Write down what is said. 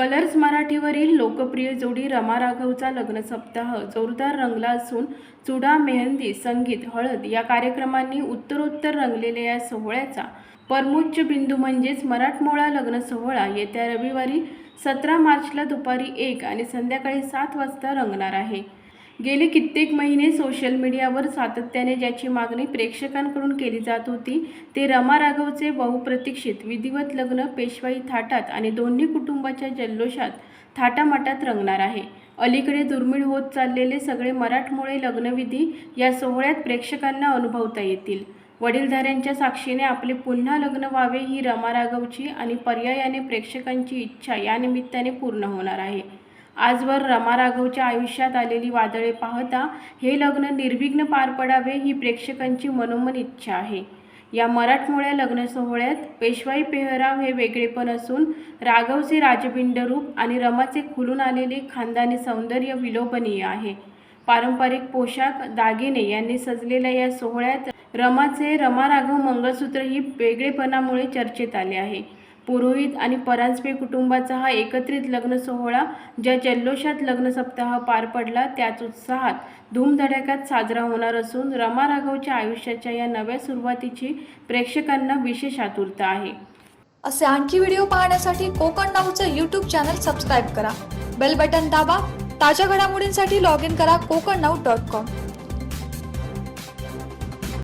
Colours मराठीवरील लोकप्रिय जोडी रमा राघवचा लग्न सप्ताह जोरदार रंगला असून चुडा मेहंदी संगीत हळद या कार्यक्रमांनी उत्तरोत्तर रंगलेल्या या सोहळ्याचा परमोच्च बिंदू म्हणजेच मराठमोळा लग्न सोहळा येत्या रविवारी सतरा मार्चला दुपारी एक आणि संध्याकाळी सात वाजता रंगणार आहे. गेले कित्येक महिने सोशल मीडियावर सातत्याने ज्याची मागणी प्रेक्षकांकडून केली जात होती ते रमा राघवचे बहुप्रतीक्षित विधिवत लग्न पेशवाई थाटात आणि दोन्ही कुटुंबाच्या जल्लोषात थाटामाटात रंगणार आहे. अलीकडे दुर्मिळ होत चाललेले सगळे मराठमोळे लग्नविधी या सोहळ्यात प्रेक्षकांना अनुभवता येतील. वडीलधाऱ्यांच्या साक्षीने आपले पुन्हा लग्न व्हावे ही रमा राघवची आणि पर्यायाने प्रेक्षकांची इच्छा या निमित्ताने पूर्ण होणार आहे. आजवर रमा राघवच्या आयुष्यात आलेली वादळे पाहता हे लग्न निर्विघ्न पार पडावे ही प्रेक्षकांची मनोमन इच्छा आहे. या मराठमोळ्या लग्न सोहळ्यात पेशवाई पेहराव हे वेगळेपण असून राघवचे राजबिंड रूप आणि रमाचे खुलून आलेले खानदानी सौंदर्य विलोभनीय आहे. पारंपरिक पोशाख दागिने यांनी सजलेल्या या सोहळ्यात रमाचे रमा राघव मंगळसूत्र ही वेगळेपणामुळे चर्चेत आले आहे. पुरोहित आणि परांजपे कुटुंबाचा हा एकत्रित लग्न सोहळा ज्या जल्लोषात लग्न सप्ताह पार पडला त्याच उत्साहात धूमधडाक्यात साजरा होणार असून रमा राघवच्या आयुष्याच्या या नव्या सुरुवातीची प्रेक्षकांना विशेष आतुरता आहे. असे आणखी व्हिडिओ पाहण्यासाठी कोकण नाऊचं यूट्यूब चॅनल सबस्क्राईब करा. बेल बटन दाबा. ताज्या घडामोडींसाठी लॉग इन करा कोकण नाऊ डॉट कॉम